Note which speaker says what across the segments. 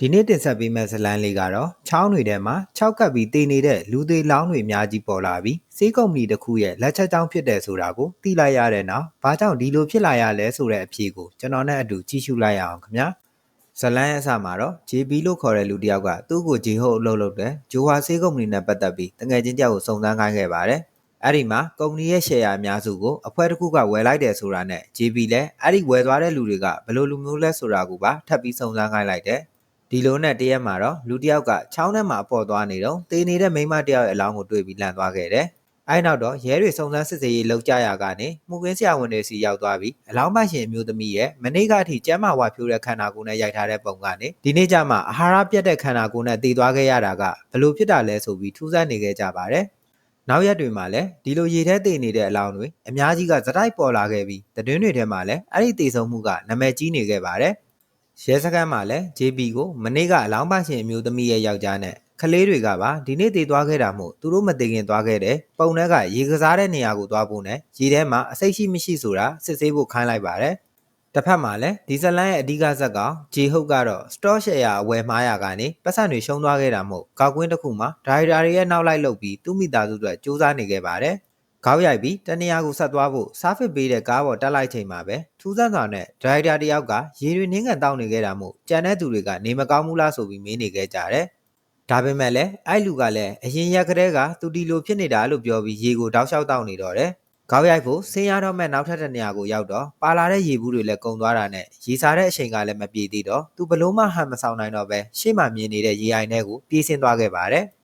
Speaker 1: ဒီနေ့တင်ဆက်ပေးမယ့်ဇတ်လန်းလေးကတော့ချောင်းတွေထဲမှာခြောက်ကပ်ပြီးတည်နေတဲ့လူသေးလောင်းတွေအများကြီးပေါ်လာပြီးစေးကုမ္ပဏီတစ်ခုရဲ့လက်ချက်ကြောင့်ဖြစ်တယ်ဆိုတာကိုသိလိုက်ရတဲ့နောက်ဘာကြောင့်ဒီလိုဖြစ်လာရလဲဆိုတဲ့အဖြေကိုကျွန်တော်နဲ့အတူကြည့်ရှုလိုက်ရအောင်ခင်ဗျာဇတ်လန်းရဲ့အစမှာတော့ JB လို့ခေါ်တဲ့လူတစ်ယောက်ကသူ့ကိုဂျီဟုတ်အလုပ်လုပ်တယ်ဂျိုဟာစေးကုမ္ပဏီနဲ့ပတ်သက်ပြီးတငယ်ချင်းတယောက်ကိုစုံစမ်းခိုင်းခဲ့ပါတယ်အဲ့ဒီမှာကုမ္ပဏီရဲ့ share အများစုကိုအဖွဲ့တစ်ခုကဝယ်လိုက်တယ်ဆိုတာနဲ့ JB လည်းအဲ့ဒီဝယ်သွားတဲ့လူတွေကဘယ်လိုလူမျိုးလဲဆိုတာကိုပါထပ်ပြီးစုံစမ်းခိုင်းလိုက်တယ် ဒီလိုနဲ့တရက်မှာတော့လူတစ်ယောက်ကချောင်းထဲမှာအပေါ်သွားနေတော့တေနေတဲ့မိန်းမတစ်ယောက်ရဲ့အလောင်းကိုတွေ့ပြီးလန့်သွားခဲ့တယ်။အဲဒီနောက်တော့ရဲတွေစုံစမ်းစစ်ဆေးရေးလုပ်ကြရကနေမှုကင်းဆရာဝန်တွေစီရောက်သွားပြီးအလောင်းမရှင်အမျိုးသမီးရဲ့မနေ့ကအထိကျမ်းမာဝါဖြိုးတဲ့ခန္ဓာကိုယ်နဲ့ရိုက်ထားတဲ့ပုံကနေဒီနေ့ကျမှအာဟာရပြတ်တဲ့ခန္ဓာကိုယ်နဲ့တည်သွားခဲ့ရတာကဘလို့ဖြစ်တာလဲဆိုပြီးထူးဆန်းနေခဲ့ကြပါတယ်။နောက်ရက်တွေမှာလည်းဒီလိုရေထဲတည်နေတဲ့အလောင်းတွေအများကြီးကသတိုက်ပေါ်လာခဲ့ပြီးတည်င်းတွေထဲမှာလည်းအဲ့ဒီတည်ဆုံမှုကနာမည်ကြီးနေခဲ့ပါတယ်။ ရဲစခန်းမှာလည်း JB ကိုမနေ့ကအလောင်းပါရှင်အမျိုးသမီးရဲ့ယောက်ျားနဲ့ကလေးတွေကပါဒီနေ့တည်သွားခဲ့တာမို့သူတို့မတည်ခင်သွားခဲ့တယ်ပုံထဲကရေကစားတဲ့နေရာကိုသွားဖို့နဲ့ရေထဲမှာအစိတ်ရှိမရှိဆိုတာစစ်ဆေးဖို့ခိုင်းလိုက်ပါတယ်တစ်ဖက်မှာလည်းဒီဇလန်ရဲ့အဓိကဇက်ကောင်ဂျီဟုတ်ကတော့ store share အဝယ်မှားရကနေပတ်စံတွေရှုံးသွားခဲ့တာမို့ကောက်ကွင်းတစ်ခုမှာဒါရိုက်တာတွေရဲ့နောက်လိုက်လုပ်ပြီးသူ့မိသားစုအတွက်စူးစမ်းနေခဲ့ပါတယ် ခေါက်ရိုက်ပြီးတနေရာကိုဆက်သွားဖို့စားဖစ်ပေးတဲ့ကားပေါ်တက်လိုက်ချိန်မှာပဲထူးဆန်းစွာနဲ့ဒရိုက်တာတယောက်ကရေတွေနှင်းကန်တောင်းနေခဲ့တာမို့ကြံတဲ့သူတွေကနေမကောင်းဘူးလားဆိုပြီးမေးနေခဲ့ကြတယ်။ဒါပေမဲ့လည်းအဲ့လူကလည်းအရင်ရက်ကတည်းကသူဒီလိုဖြစ်နေတာလို့ပြောပြီးရေကိုတောက်လျှောက်တောင်းနေတော့တယ်။ခေါက်ရိုက်ဖို့ဆင်းရတော့မဲ့နောက်ထပ်တဲ့နေရာကိုရောက်တော့ပါလာတဲ့ရေဘူးတွေလည်းကုံသွားတာနဲ့ရေစားတဲ့အချိန်ကလည်းမပြေသေးတော့သူဘလို့မှဟန်မဆောင်နိုင်တော့ပဲရှေ့မှာမြင်နေတဲ့ရေအိုင်ထဲကိုပြေးဆင်းသွားခဲ့ပါတယ်။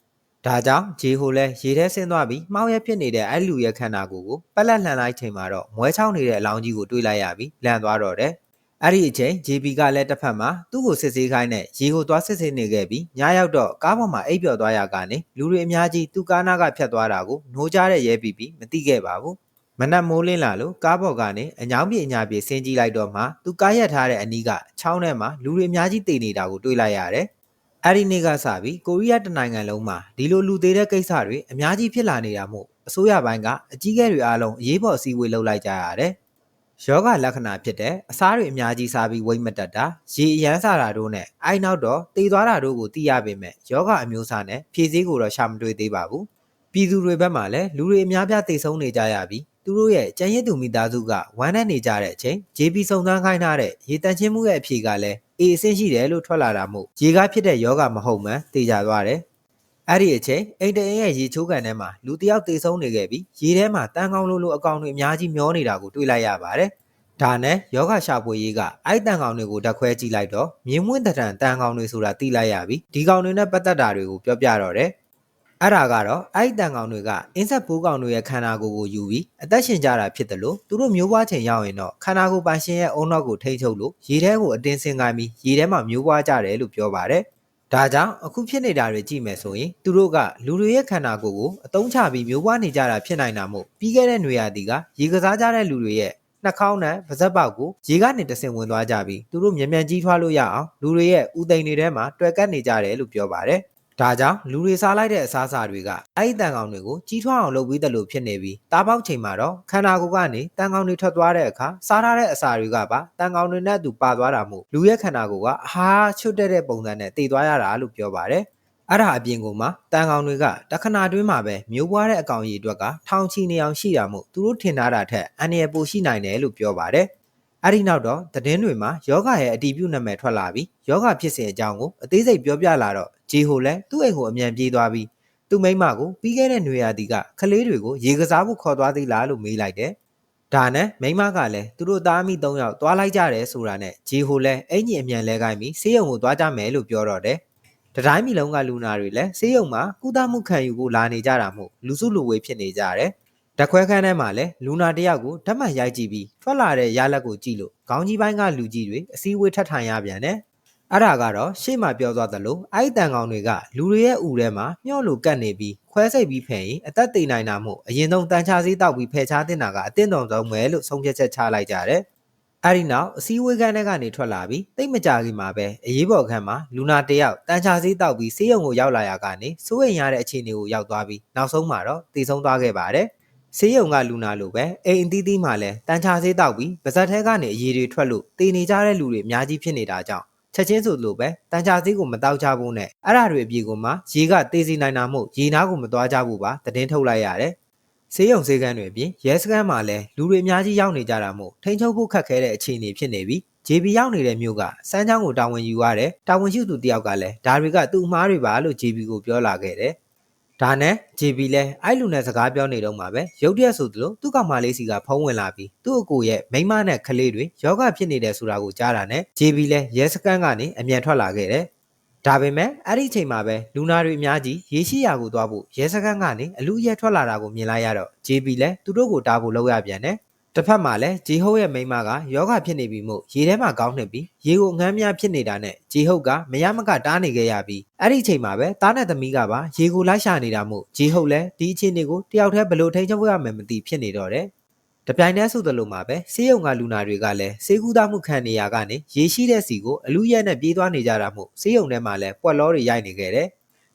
Speaker 1: ဒါကြောင့်ဂျေဟိုလည်းရေထဲဆင်းသွားပြီးမှောက်ရက်ဖြစ်နေတဲ့အဲ့လူရဲ့ခန္ဓာကိုယ်ကိုပက်လက်လှန်လိုက်ချိန်မှာတော့မွဲချောင်းနေတဲ့အလောင်းကြီးကိုတွေးလိုက်ရပြီးလန့်သွားတော့တယ်။အဲ့ဒီအချိန် JB ကလည်းတစ်ဖက်မှာသူ့ကိုစစ်ဆေးခိုင်းတဲ့ရေကိုသွားစစ်ဆေးနေခဲ့ပြီးညရောက်တော့ကားပေါ်မှာအိပ်ပျော်သွားရကနေလူတွေအများကြီးသူ့ကားနားကဖြတ်သွားတာကိုနှိုးကြတဲ့ရဲပြီးပြီးမသိခဲ့ပါဘူး။မနက်မိုးလင်းလာလို့ကားပေါ်ကနေအညောင်းပြေအညာပြေဆင်းကြည့်လိုက်တော့မှသူကားရက်ထားတဲ့အနီးကချောင်းထဲမှာလူတွေအများကြီးတည်နေတာကိုတွေ့လိုက်ရတယ်။ အဲ့ဒီနေ့ကစပြီးကိုရီးယားတနိုင်ငံလုံးမှာဒီလိုလူသေးတဲ့ကိစ္စတွေအများကြီးဖြစ်လာနေတာမို့အစိုးရပိုင်းကအကြီးအကဲတွေအားလုံးအရေးပေါ်အစည်းအဝေးလုပ်လိုက်ကြရတယ်။ယောဂလက္ခဏာဖြစ်တဲ့အစားတွေအများကြီးစားပြီးဝိတ်မတက်တာရေအရမ်းစားတာတို့နဲ့အိုက်နောက်တော့တည်သွားတာတို့ကိုသိရပေမဲ့ယောဂအမျိုးအစားနဲ့ဖြည့်စည်းကိုတော့ရှာမတွေ့သေးပါဘူး။ပြည်သူတွေဘက်မှာလည်းလူတွေအများပြားတိတ်ဆုံးနေကြရပြီး သူတို့ရဲ့ကျန်ရစ်သူမိသားစုကဝမ်းနဲ့နေကြတဲ့အချိန် JP စုံစမ်းခိုင်းထားတဲ့ရေတန့်ချင်းမှုရဲ့အဖြေကလည်းအေးအဆင့်ရှိတယ်လို့ထွက်လာတာမို့ရေကားဖြစ်တဲ့ယောဂမဟုတ်မှန်သိကြသွားတယ်။အဲ့ဒီအချိန်အိမ်တအိမ်ရဲ့ရေချိုးကန်ထဲမှာလူတယောက်သေဆုံးနေခဲ့ပြီးရေထဲမှာတန်းကောင်းလို့လို့အကောင်တွေအများကြီးမျောနေတာကိုတွေ့လိုက်ရပါတယ်။ဒါနဲ့ယောဂရှာဖွေရေးကအဲ့တန်ကောင်တွေကိုဓာတ်ခွဲကြည့်လိုက်တော့မြင်းမွင့်တံတန်တန်ကောင်တွေဆိုတာသိလိုက်ရပြီးဒီကောင်တွေနဲ့ပတ်သက်တာတွေကိုပြောပြတော့တယ် အဲ့ဒါကတော့အဲ့ဒီတန်ကောင်တွေကအင်းဆက်ပိုးကောင်တွေရဲ့ခန္ဓာကိုယ်ကိုယူပြီးအသက်ရှင်ကြတာဖြစ်တယ်လို့သူတို့မျိုးပွားချိန်ရောက်ရင်တော့ခန္ဓာကိုယ်ပိုင်ရှင်ရဲ့အုံနောက်ကိုထိန်းချုပ်လို့ရေထဲကိုအတင်းဆင်းခိုင်းပြီးရေထဲမှာမျိုးပွားကြတယ်လို့ပြောပါတယ်။ဒါကြောင့်အခုဖြစ်နေတာတွေကြည့်မယ်ဆိုရင်သူတို့ကလူတွေရဲ့ခန္ဓာကိုယ်ကိုအတုံးချပြီးမျိုးပွားနေကြတာဖြစ်နိုင်တာမို့ပြီးခဲ့တဲ့ຫນွေရာသီကရေကစားကြတဲ့လူတွေရဲ့နှာခေါင်းနဲ့ပါးစပ်ပေါက်ကိုရေကနေတဆင်ဝင်သွားကြပြီးသူတို့မြန်မြန်ကြီးထွားလို့ရအောင်လူတွေရဲ့ဥသိမ်တွေထဲမှာတွယ်ကပ်နေကြတယ်လို့ပြောပါတယ်။ ဒါကြောင့်လူတွေစားလိုက်တဲ့အစားအစာတွေကအဲ့ဒီတန်ကောင်တွေကိုကြီးထွားအောင်လုပ်ပြီးတယ်လို့ဖြစ်နေပြီးတားပေါက်ချိန်မှာတော့ခန္ဓာကိုယ်ကနေတန်ကောင်တွေထွက်သွားတဲ့အခါစားထားတဲ့အစာတွေကပါတန်ကောင်တွေနဲ့အတူပါသွားတာမို့လူရဲ့ခန္ဓာကိုယ်ကအဟာချွတ်တဲ့ပုံစံနဲ့တည်သွားရတာလို့ပြောပါတယ်အဲ့ဒါအပြင်ကမှတန်ကောင်တွေကတခဏတွင်းမှာပဲမျိုးပွားတဲ့အကောင်ကြီးအတွက်ကထောင်ချီနေအောင်ရှိတာမို့သူတို့ထင်ထားတာထက်အန္တရာယ်ပိုရှိနိုင်တယ်လို့ပြောပါတယ် အဲ့ဒီနောက်တော့သတင်းတွေမှာယောဂရဲ့အတီးပြုတ်နာမည်ထွက်လာပြီးယောဂဖြစ်စဉ်အကြောင်းကိုအသေးစိတ်ပြောပြလာတော့ဂျီဟိုလည်းသူ့အိမ်ကိုအမြန်ပြေးသွားပြီးသူ့မိမကိုပြီးခဲ့တဲ့ຫນွေရာသီကကလေးတွေကိုရေကစားဖို့ခေါ်သွားသေးလားလို့မေးလိုက်တယ်။ဒါနဲ့မိမကလည်းသူတို့သားမိ၃ယောက်သွားလိုက်ကြတယ်ဆိုတာနဲ့ဂျီဟိုလည်းအင်ကြီးအမြန်လဲကိုင်းပြီးဆေးရုံကိုသွားကြမယ်လို့ပြောတော့တယ်။တတိုင်းမီလုံးကလူနာတွေလည်းဆေးရုံမှာကုသမှုခံယူဖို့လာနေကြတာမို့လူစုလူဝေးဖြစ်နေကြတယ်။ ဓာခွဲခန်းထဲမှာလည်းလူနာတယောက်ကိုဓာတ်မှန်ရိုက်ကြည့်ပြီးထွက်လာတဲ့ရလက်ကိုကြည့်လို့ခေါင်းကြီးပိုင်းကလူကြီးတွေအစည်းအဝေးထပ်ထိုင်ရပြန်တယ်။အဲ့ဒါကတော့ရှေ့မှာပြောသွားသလိုအဲ့ဒီတန်ကောင်တွေကလူတွေရဲ့ဥထဲမှာမျော့လို့ကတ်နေပြီးခွဲစိတ်ပြီးဖယ်ရင်အသက်သေနိုင်တာမို့အရင်ဆုံးတန်ချာစည်းတောက်ပြီးဖယ်ချတင်တာကအတင်းတော်ဆုံးပဲလို့ဆုံးဖြတ်ချက်ချလိုက်ကြတယ်။အဲ့ဒီနောက်အစည်းအဝေးခန်းထဲကနေထွက်လာပြီးတိတ်မကြခင်မှာပဲအရေးပေါ်ခန်းမှာလူနာတယောက်တန်ချာစည်းတောက်ပြီးဆေးရုံကိုရောက်လာရကနေစိုးရိမ်ရတဲ့အခြေအနေကိုရောက်သွားပြီးနောက်ဆုံးမှာတော့တည်ဆုံးသွားခဲ့ပါတယ်။ ဆေးရုံကလူနာလိုပဲအိမ်အသီးသီးမှာလည်းတန်ချာဆေးတောက်ပြီးပါဇက်ထဲကနေအရည်တွေထွက်လို့တည်နေကြတဲ့လူတွေအများကြီးဖြစ်နေတာကြောင့်ချက်ချင်းဆိုလို့ပဲတန်ချာသေးကိုမတောက်ကြဘူးနဲ့အဲ့ဓာတွေအပြေကိုမှရေကတေးစီနိုင်တာမို့ရေနားကိုမသွားကြဘူးပါသတင်းထုတ်လိုက်ရတယ်ဆေးရုံဆေးကန်းတွေအပြင်ရဲစခန်းမှာလည်းလူတွေအများကြီးရောက်နေကြတာမို့ထိန်းချုပ်ဖို့ခက်ခဲတဲ့အခြေအနေဖြစ်နေပြီး JB ရောက်နေတဲ့မြို့ကစမ်းချောင်းကိုတာဝန်ယူရတဲ့တာဝန်ရှိသူတယောက်ကလည်းဒါတွေကသူ့အမားတွေပါလို့ JB ကိုပြောလာခဲ့တယ်။ ဒါနဲ့ JB လည်းအဲ့လူနဲ့စကားပြောနေတော့မှပဲရုတ်တရက်ဆိုသလိုသူ့ကောင်မလေးစီကဖုံးဝင်လာပြီးသူ့အကိုရဲ့မိန်းမနဲ့ကလေးတွေယောဂဖြစ်နေတယ်ဆိုတာကိုကြားတာနဲ့ JB လည်းရဲစခန်းကနေအမြန်ထွက်လာခဲ့တယ်။ဒါပေမဲ့အဲ့ဒီအချိန်မှာပဲလူနာတွေအများကြီးရေရှိရာကိုသွားဖို့ရဲစခန်းကနေအလူရဲထွက်လာတာကိုမြင်လိုက်ရတော့ JB လည်းသူတို့ကိုတားဖို့လုပ်ရပြန်တယ်။ တစ်ဖက်မှာလည်းဂျီဟုတ်ရဲ့မိန်းမကယောဂဖြစ်နေပြီမို့ရေထဲမှာကောင်းနေပြီးရေကိုငန်းများဖြစ်နေတာနဲ့ဂျီဟုတ်ကမရမကတားနေခဲ့ရပြီးအဲ့ဒီအချိန်မှာပဲတားနဲ့သမီးကပါရေကိုလိုက်ရှာနေတာမို့ဂျီဟုတ်လည်းဒီအချိန်တွေကိုတယောက်တည်းဘယ်လိုထိန်းချုပ်ရမယ်မသိဖြစ်နေတော့တယ်တပြိုင်တည်းဆိုသလိုမှာပဲဆေးရုံကလူနာတွေကလည်းဆေးကူးသားမှုခံနေရကနေရေရှိတဲ့စီကိုအလူရက်နဲ့ပြေးသွားနေကြတာမို့ဆေးရုံထဲမှာလည်းပွက်လောတွေရိုက်နေခဲ့တယ်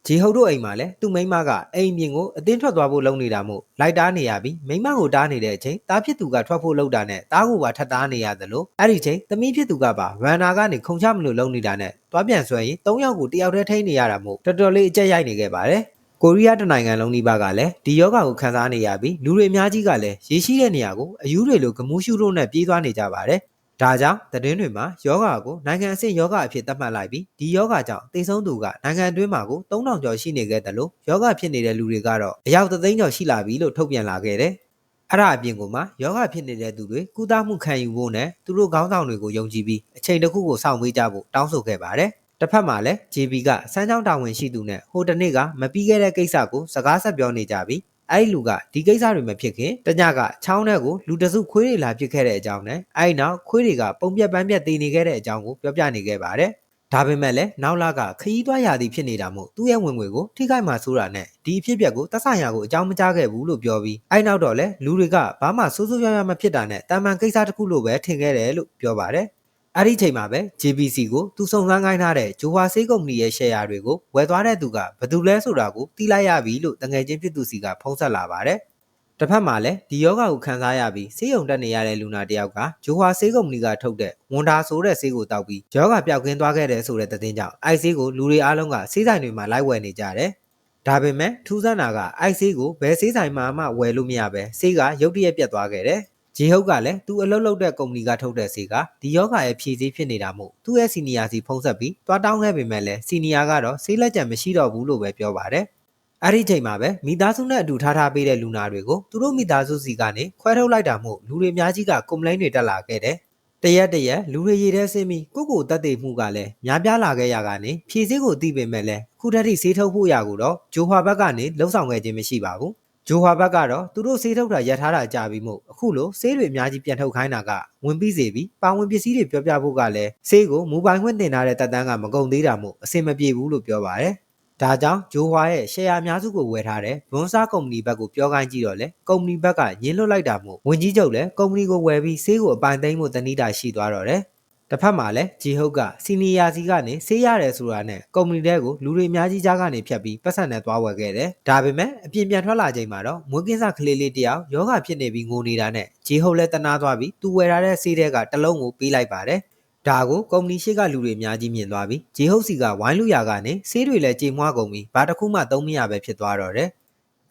Speaker 1: ဂျီဟုတ်တို့အိမ်မှာလည်းသူ့မိန်းမကအိမ်ပြင်ကိုအတင်းထွက်သွားဖို့လုပ်နေတာမို့လိုက်တားနေရပြီးမိန်းမကိုတားနေတဲ့အချိန်တားဖြစ်သူကထွက်ဖို့လုပ်တာနဲ့တားကိုပါထပ်တားနေရတယ်လို့အဲ့ဒီချိန်သမီးဖြစ်သူကပါဗန်နာကနေခုံချမလို့လုပ်နေတာနဲ့တွားပြန်ဆွဲရင်၃ယောက်ကိုတယောက်တည်းထိန်းနေရတာမို့တော်တော်လေးအကျက်ရိုက်နေခဲ့ပါတယ်ကိုရီးယားတနိုင်ငံလုံးဒီဘကလည်းဒီယောဂါကိုခံစားနေရပြီးလူတွေအများကြီးကလည်းရေရှိတဲ့နေရာကိုအယူတွေလိုဂမူးရှုတို့နဲ့ပြေးသွားနေကြပါတယ်။ ဒါကြောင့်သတင်းတွေမှာယောဂါကိုနိုင်ငံအဆင့်ယောဂါအဖြစ်သတ်မှတ်လိုက်ပြီးဒီယောဂါကြောင့်တိမ်ဆုံးသူကနိုင်ငံအတွင်းမှာကို3000ကျော်ရှိနေခဲ့တယ်လို့ယောဂါဖြစ်နေတဲ့လူတွေကတော့အယောက်3သိန်းကျော်ရှိလာပြီလို့ထုတ်ပြန်လာခဲ့တယ်။အဲ့ဒါအပြင်ကမှယောဂဖြစ်နေတဲ့သူတွေကုသမှုခံယူဖို့နဲ့သူတို့ခေါင်းဆောင်တွေကိုယုံကြည်ပြီးအချိန်တစ်ခုကိုစောင့်ပေးကြဖို့တောင်းဆိုခဲ့ပါတယ်။တစ်ဖက်မှာလည်း JB ကစမ်းချောင်းတာဝန်ရှိသူနဲ့ဟိုတနေ့ကမပြီးခဲ့တဲ့ကိစ္စကိုစကားဆက်ပြောနေကြပြီး အဲ့ဒီလူကဒီကိစ္စတွေမဖြစ်ခင်တညကချောင်းထဲကိုလူတစုခွေးတွေလာဖြစ်ခဲ့တဲ့အကြောင်းနဲ့အဲ့ဒီနောက်ခွေးတွေကပုံပြက်ပန်းပြက်တည်နေခဲ့တဲ့အကြောင်းကိုပြောပြနေခဲ့ပါတယ်။ဒါပေမဲ့လည်းနောက်လာကခရီးသွားရာသီဖြစ်နေတာမို့သူ့ရဲ့ဝင်ငွေကိုထိခိုက်မှဆိုးတာနဲ့ဒီအဖြစ်အပျက်ကိုတက်ဆိုင်ရာကိုအကြောင်းမကြားခဲ့ဘူးလို့ပြောပြီးအဲ့နောက်တော့လေလူတွေကဘာမှစိုးစိုးရွားရွားမဖြစ်တာနဲ့တာမန်ကိစ္စတစ်ခုလို့ပဲထင်ခဲ့တယ်လို့ပြောပါတယ်။ အဲ့ဒီချိန်မှာပဲ JBC ကိုသူစုံစမ်းခိုင်းထားတဲ့ဂျိုဝါဆေးကုမ္ပဏီရဲ့ share တွေကိုဝယ်သွားတဲ့သူကဘယ်သူလဲဆိုတာကိုသိလိုက်ရပြီလို့တငယ်ချင်းဖြစ်သူစီကဖုံးဆက်လာပါတယ်။တစ်ဖက်မှာလည်းဒီယောဂကိုခံစားရပြီးဆေးရုံတက်နေရတဲ့လူနာတယောက်ကဂျိုဝါဆေးကုမ္ပဏီကထုတ်တဲ့ဝန်တာဆိုတဲ့ဆေးကိုတောက်ပြီးယောဂပျောက်ကင်းသွားခဲ့တယ်ဆိုတဲ့သတင်းကြောင့်အိုက်ဆေးကိုလူတွေအားလုံးကဆေးဆိုင်တွေမှာလိုက်ဝယ်နေကြတယ်။ဒါပေမဲ့ထူးဆန်းတာကအိုက်ဆေးကိုဘယ်ဆေးဆိုင်မှာမှဝယ်လို့မရပဲဆေးကရုတ်တရက်ပြတ်သွားခဲ့တယ်။ ဂျီဟုတ်ကလည်းသူအလုပ်လုပ်တဲ့ကုမ္ပဏီကထုတ်တဲ့ဆေးကဒီယောဂရဲ့ဖြည့်ဆည်းဖြစ်နေတာမို့သူ့ရဲ့စီနီယာစီဖုံးဆက်ပြီးတွားတောင်းခဲ့ပေမဲ့လည်းစီနီယာကတော့ဆေးလက်ကျန်မရှိတော့ဘူးလို့ပဲပြောပါတယ်။အဲ့ဒီချိန်မှာပဲမိသားစုနဲ့အတူထားထားပေးတဲ့လူနာတွေကိုသူတို့မိသားစုစီကနေခွဲထုတ်လိုက်တာမို့လူတွေအများကြီးကကွန်ပလိန်းတွေတက်လာခဲ့တယ်။တရက်တရက်လူတွေရေထဲဆင်းပြီးကိုကိုတက်သေးမှုကလည်းများပြားလာခဲ့ရကနေဖြည့်စည်းကိုသိပေမဲ့လည်းခုတည်းထိဆေးထုတ်ဖို့ရကိုတော့ဂျိုဟွာဘက်ကနေလှုပ်ဆောင်ခဲ့ခြင်းမရှိပါဘူး။ ဂျိုဟွာဘက်ကတော့သူတို့ဆေးထုတ်တာရထားတာကြာပြီမို့အခုလိုဆေးတွေအများကြီးပြန်ထုတ်ခိုင်းတာကဝင်ပြီးစေပြီးပါဝင်ပစ္စည်းတွေပြောပြဖို့ကလည်းဆေးကိုမူပိုင်ခွင့်တင်ထားတဲ့တပ်တန်းကမကုန်သေးတာမို့အဆင်မပြေဘူးလို့ပြောပါတယ်။ဒါကြောင့်ဂျိုဟွာရဲ့ share အများစုကိုဝယ်ထားတဲ့ဘွန်ဆာကုမ္ပဏီဘက်ကိုပြောခိုင်းကြည့်တော့လေကုမ္ပဏီဘက်ကညှင်းလွတ်လိုက်တာမို့ဝင်ကြီးချုပ်လည်းကုမ္ပဏီကိုဝယ်ပြီးဆေးကိုအပိုင်သိမ်းဖို့တနည်းတာရှိသွားတော့တယ်။ တစ်ဖက်မှာလည်းဂျီဟုတ်ကစီနီယာစီကနေဆေးရတယ်ဆိုတာနဲ့ကုမ္ပဏီတဲကိုလူတွေအများကြီးကြားကနေဖြတ်ပြီးပတ်စံနဲ့သွားဝယ်ခဲ့တယ်။ဒါပေမဲ့အပြင်ပြန်ထွက်လာချိန်မှာတော့မွေးကင်းစကလေးလေးတယောက်ယောဂဖြစ်နေပြီးငိုနေတာနဲ့ဂျီဟုတ်လည်းတနာသွားပြီးသူဝယ်ထားတဲ့ဆေးတဲကတစ်လုံးကိုပေးလိုက်ပါတယ်။ဒါကိုကုမ္ပဏီရှိကလူတွေအများကြီးမြင်သွားပြီးဂျီဟုတ်စီကဝိုင်းလူရကနေဆေးတွေလည်းကြေမွားကုန်ပြီးဘာတစ်ခုမှသုံးမရပဲဖြစ်သွားတော့တယ်။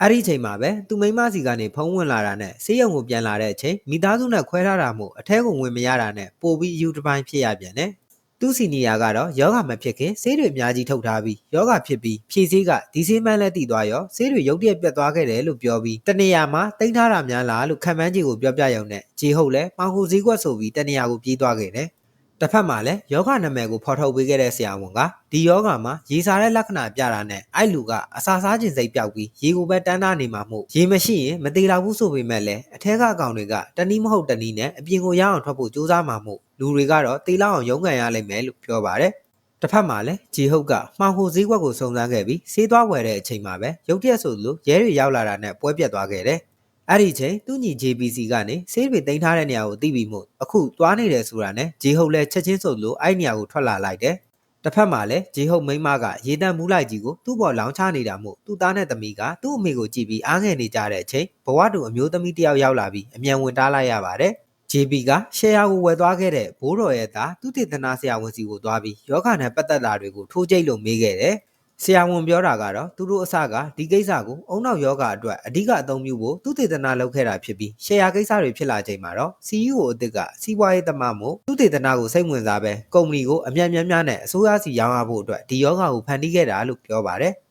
Speaker 1: အဲ့ဒီချိန်မှာပဲသူမိန်းမစီကနေဖုံးဝင်လာတာနဲ့ဆေးရုံကိုပြန်လာတဲ့အချိန်မိသားစုနဲ့ခွဲထားတာမို့အထဲကိုဝင်မရတာနဲ့ပို့ပြီးယူတစ်ပိုင်းဖြစ်ရပြန်တယ်။သူ့စီနီယာကတော့ယောဂမဖြစ်ခင်ဆေးတွေအများကြီးထုတ်ထားပြီးယောဂဖြစ်ပြီးဖြည့်ဆေးကဒီဆေးမှန်းလက်တည်သွားရောဆေးတွေရုတ်တရက်ပြတ်သွားခဲ့တယ်လို့ပြောပြီးတနေရာမှာတင်ထားတာများလားလို့ခံမှန်းကြီးကိုပြောပြရုံနဲ့ဂျီဟုတ်လဲမောင်ဟူစည်းကွက်ဆိုပြီးတနေရာကိုပြေးသွားခဲ့တယ်။ တစ်ဖက်မှာလည်းယောဂနာမည်ကိုဖော်ထုတ်ပေးခဲ့တဲ့ဆရာဝန်ကဒီယောဂမှာရေစာတဲ့လက္ခဏာပြတာနဲ့အဲ့လူကအစာစားခြင်းစိတ်ပြောက်ပြီးရေကိုပဲတန်းတာနေမှာမို့ရေမရှိရင်မသေးတော့ဘူးဆိုပေမဲ့လည်းအထက်ကအကောင်တွေကတနည်းမဟုတ်တနည်းနဲ့အပြင်ကိုရအောင်ထွက်ဖို့ကြိုးစားမှာမို့လူတွေကတော့တေးလောက်အောင်ရုန်းကန်ရလိမ့်မယ်လို့ပြောပါတယ်။တစ်ဖက်မှာလည်းဂျီဟုတ်ကမှောင်ဟိုဈေးကွက်ကိုစုံစမ်းခဲ့ပြီးဆေးသွားဝယ်တဲ့အချိန်မှာပဲရုတ်တရက်ဆိုလို့ရဲတွေရောက်လာတာနဲ့ပွဲပြတ်သွားခဲ့တယ်။ အဲ့ဒီချိန်သူညီ JPC ကနေဆေးတွေတင်ထားတဲ့နေရာကိုသိပြီးမို့အခုသွားနေတယ်ဆိုတာနဲ့ဂျေဟုတ်လည်းချက်ချင်းဆိုလို့အဲ့နေရာကိုထွက်လာလိုက်တယ်။တစ်ဖက်မှာလည်းဂျေဟုတ်မိန်းမကရေတံမူးလိုက်ကြီးကိုသူ့ဘော်လောင်းချနေတာမို့သူ့သားနဲ့သမီးကသူ့အမေကိုကြည့်ပြီးအားငယ်နေကြတဲ့အချိန်ဘဝတူအမျိုးသမီးတယောက်ရောက်လာပြီးအမြန်ဝင်တားလိုက်ရပါတယ်။ JB ကရှယ်ယာကိုဝယ်သွားခဲ့တဲ့ဘိုးတော်ရဲ့သားသူတေသနာဆရာဝန်စီကိုသွားပြီးယောဂနဲ့ပတ်သက်တာတွေကိုထိုးကြိတ်လို့မေးခဲ့တယ်။ ဆရာဝန်ပြောတာကတော့သူတို့အစကဒီကိစ္စကိုအုံနောက်ယောဂအတွက်အဓိကအသုံးပြုဖို့သူတေသနာလုပ်ခဲ့တာဖြစ်ပြီးရှယ်ယာကိစ္စတွေဖြစ်လာချိန်မှာတော့ CEO အစ်စ်ကစီးပွားရေးသမားမို့သူတေသနာကိုစိတ်ဝင်စားပဲကုမ္ပဏီကိုအမြတ်များများနဲ့အစိုးရစီရောင်းရဖို့အတွက်ဒီယောဂကိုဖန်တီးခဲ့တာလို့ပြောပါတယ်။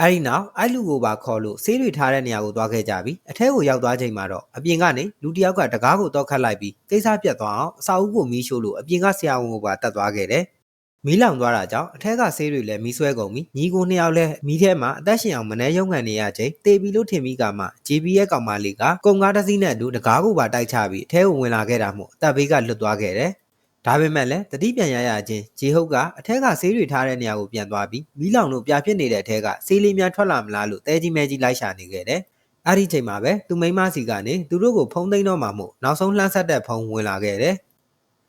Speaker 1: အဲဒီနောက်အဲ့လူကိုပါခေါ်လို့ဆေးတွေထားတဲ့နေရာကိုသွားခဲ့ကြပြီးအထဲကိုရောက်သွားချိန်မှာတော့အပြင်ကနေလူတစ်ယောက်ကတကားကိုတော့ခတ်လိုက်ပြီးကိစ္စပြတ်သွားအောင်အစာအုပ်ကိုမီးရှို့လို့အပြင်ကဆရာဝန်ကိုပါတတ်သွားခဲ့တယ်။ မီးလောင်သွားတာကြောင့်အထက်ကဆေးတွေလည်းမီးဆွဲကုန်ပြီညီကိုနှစ်ယောက်လည်းမီးထဲမှာအသက်ရှင်အောင်မနှဲရုံခံနေရချိန်တေပြီလို့ထင်ပြီးကမှ JB ရဲ့ကောင်မလေးကကုံကားတစ်စီးနဲ့အတူတကားကိုပါတိုက်ချပြီးအထဲကိုဝင်လာခဲ့တာမို့အသက်ဘေးကလွတ်သွားခဲ့တယ်။ဒါပေမဲ့လည်းတတိပြန်ရရချင်းဂျေဟုတ်ကအထက်ကဆေးတွေထားတဲ့နေရာကိုပြန်သွားပြီးမီးလောင်လို့ပြဖြစ်နေတဲ့အထက်ကဆေးလေးများထွက်လာမလားလို့တဲကြီးမဲကြီးလိုက်ရှာနေခဲ့တယ်။အဲ့ဒီချိန်မှာပဲသူမိန်းမစီကနေသူတို့ကိုဖုံးသိမ်းတော့မှမို့နောက်ဆုံးလှမ်းဆက်တဲ့ဖုံးဝင်လာခဲ့တယ်။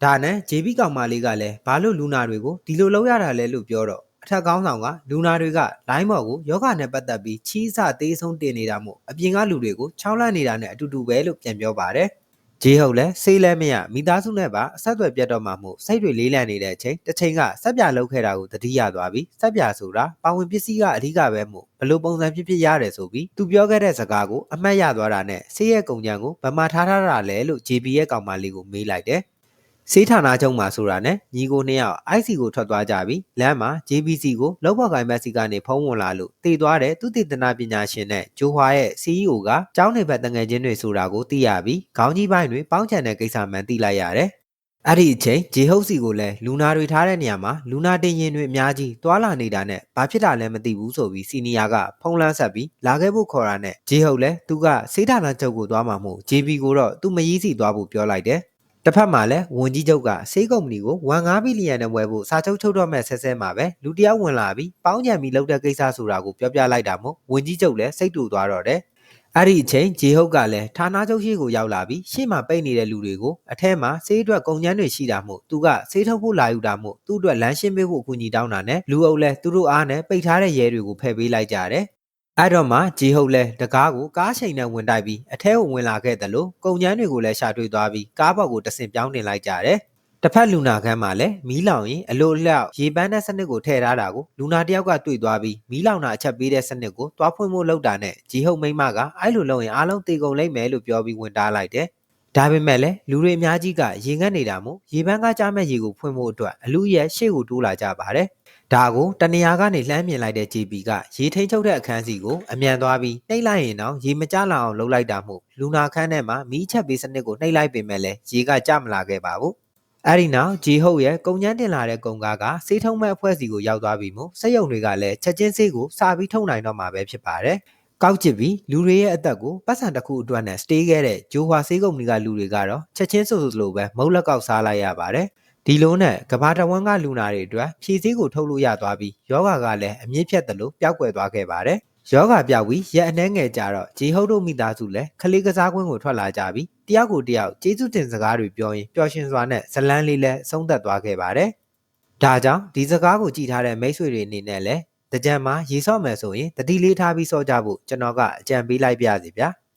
Speaker 1: ဒါနဲ့ဂျေဘီကောင်မလေးကလည်းဘာလို့လူနာတွေကိုဒီလိုလုပ်ရတာလဲလို့ပြောတော့အထက်ကောင်းဆောင်ကလူနာတွေကလိုင်းဘော်ကိုယောဂနဲ့ပတ်သက်ပြီးချီးစသေးဆုံးတင်နေတာမို့အပြင်ကလူတွေကိုချောင်းလန့်နေတာနဲ့အတူတူပဲလို့ပြန်ပြောပါတယ်။ဂျေဟုတ်လဲဆေးလဲမရမိသားစုနဲ့ပါအဆက်အသွယ်ပြတ်တော့မှမို့စိတ်တွေလေးလံနေတဲ့အချိန်တစ်ချိန်ကစက်ပြလောက်ခဲ့တာကိုသတိရသွားပြီးစက်ပြဆိုတာပါဝင်ပစ္စည်းကအဓိကပဲမို့ဘလို့ပုံစံဖြစ်ဖြစ်ရတယ်ဆိုပြီးသူပြောခဲ့တဲ့စကားကိုအမှတ်ရသွားတာနဲ့ဆေးရဲ့ကုန်ကြံကိုဗမာထားထားတာလဲလို့ JB ရဲ့ကောင်မလေးကိုမေးလိုက်တယ် ဆေးဌာနချုပ်မှာဆိုတာနဲ့ညီကိုနှစ်ယောက် IC ကိုထွက်သွားကြပြီးလမ်းမှာ JBC ကိုလောက်ပေါ်ကိုင်မက်စီကနေဖုံးဝင်လာလို့တည်သွားတဲ့သူတည်တနာပညာရှင်နဲ့ဂျိုဟွာရဲ့ CEO ကကျောင်းနေဘက်တငယ်ချင်းတွေဆိုတာကိုသိရပြီးခေါင်းကြီးပိုင်းတွေပေါင်းချန်တဲ့ကိစ္စမှန်သိလိုက်ရတယ်။အဲ့ဒီအချိန်ဂျေဟုတ်စီကိုလည်းလူနာတွေထားတဲ့နေရာမှာလူနာတင်ရင်တွေအများကြီးတွာလာနေတာနဲ့ဘာဖြစ်တာလဲမသိဘူးဆိုပြီးစီနီယာကဖုံးလန်းဆက်ပြီးလာခဲ့ဖို့ခေါ်တာနဲ့ဂျေဟုတ်လည်းသူကစေးဌာနချုပ်ကိုသွားမှာမို့ JB ကိုတော့သူမကြီးစီသွားဖို့ပြောလိုက်တယ်။ တစ်ဖက်မှာလည်းဝန်ကြီးချုပ်ကဆေးကုမ္ပဏီကို1.5ဘီလီယံနဲ့ဝယ်ဖို့စာချုပ်ချုပ်တော့မဲ့ဆက်ဆက်မှာပဲလူတစ်ယောက်ဝင်လာပြီးပေါင်းကြံပြီးလောက်တဲ့ကိစ္စဆိုတာကိုပြောပြလိုက်တာမို့ဝန်ကြီးချုပ်လည်းစိတ်တူသွားတော့တယ်။အဲ့ဒီအချိန်ဂျေဟုတ်ကလည်းဌာနချုပ်ရှိကိုရောက်လာပြီးရှေ့မှာပိတ်နေတဲ့လူတွေကိုအထက်မှာဆေးအတွက်ကုန်ကျန်းတွေရှိတာမို့သူကဆေးထုတ်ဖို့လာယူတာမို့သူ့အတွက်လမ်းရှင်းပေးဖို့အကူအညီတောင်းတာနဲ့လူအုပ်လည်းသူတို့အားနဲ့ပိတ်ထားတဲ့ရဲတွေကိုဖယ်ပေးလိုက်ကြတယ်။ အဲ့တော့မှဂျီဟုတ်လဲတကားကိုကားချိန်နဲ့ဝင်တိုက်ပြီးအထဲကိုဝင်လာခဲ့တယ်လို့ကုန်ကျန်းတွေကိုလည်းရှာတွေ့သွားပြီးကားဘောက်ကိုတဆင်ပြောင်းတင်လိုက်ကြတယ်။တစ်ဖက်လူနာခန်းမှာလည်းမီးလောင်ရင်အလိုအလျောက်ရေပန်းတဲ့စနစ်ကိုထည့်ထားတာကိုလူနာတယောက်ကတွေ့သွားပြီးမီးလောင်တာအချက်ပေးတဲ့စနစ်ကိုတွားဖွင့်ဖို့လုပ်တာနဲ့ဂျီဟုတ်မိမကအဲ့လိုလုပ်ရင်အားလုံးတေကုန်လိမ့်မယ်လို့ပြောပြီးဝင်တားလိုက်တယ်။ဒါပေမဲ့လည်းလူတွေအများကြီးကရေငတ်နေတာမို့ရေပန်းကားကြားမဲ့ရေကိုဖွင့်ဖို့အတွက်အလူရဲ့ရှေ့ကိုတိုးလာကြပါတယ်။ ဒါကိုတနေရာကနေလှမ်းမြင်လိုက်တဲ့ JP ကရေထိန်ချုပ်တဲ့အခန်းစီကိုအမြန်သွားပြီးနှိပ်လိုက်ရင်တော့ရေမကျလာအောင်လုပ်လိုက်တာမို့လူနာခန်းထဲမှာမီးချက်ပေးစနစ်ကိုနှိပ်လိုက်ပေမဲ့လည်းရေကကျမလာခဲ့ပါဘူးအဲ့ဒီနောက်ဂျီဟုတ်ရဲ့ကုံချမ်းတင်လာတဲ့ကုံကားကစေးထုံးမဲ့အဖွဲ့စီကိုရောက်သွားပြီမို့စက်ရုံတွေကလည်းချက်ချင်းစေးကိုစာပြီးထုံနိုင်တော့မှာပဲဖြစ်ပါတယ်ကောက်ချစ်ပြီးလူတွေရဲ့အသက်ကိုပတ်စံတစ်ခုအတွက်နဲ့စတေးခဲ့တဲ့ဂျိုဟွာဆေးကုမ္ပဏီကလူတွေကတော့ချက်ချင်းဆိုဆိုလိုပဲမုတ်လက်ကောက်စားလိုက်ရပါတယ် ဒီလိုနဲ့ကဘာတဝန်းကလူနာတွေအတွက်ဖြည့်စည်းကိုထုတ်လို့ရသွားပြီးယောဂါကလည်းအမြင့်ဖြတ်တယ်လို့ပျောက်ကွယ်သွားခဲ့ပါတယ်။ယောဂါပြောက်ပြီးရက်အနှဲငယ်ကြတော့ဂျီဟုတ်တို့မိသားစုလည်းခလေးကစားကွင်းကိုထွက်လာကြပြီးတယောက်ကိုတယောက်ကျေးဇူးတင်စကားတွေပြောရင်ပျော်ရွှင်စွာနဲ့ဇလန်းလေးလည်းဆုံးသက်သွားခဲ့ပါတယ်။ဒါကြောင့်ဒီစကားကိုကြည်ထားတဲ့မိတ်ဆွေတွေအနေနဲ့လည်းတကြံမှာရေဆော့မယ်ဆိုရင်တတိလေးထားပြီးစော့ကြဖို့ကျွန်တော်ကအကြံပေးလိုက်ပါရစေဗျာ။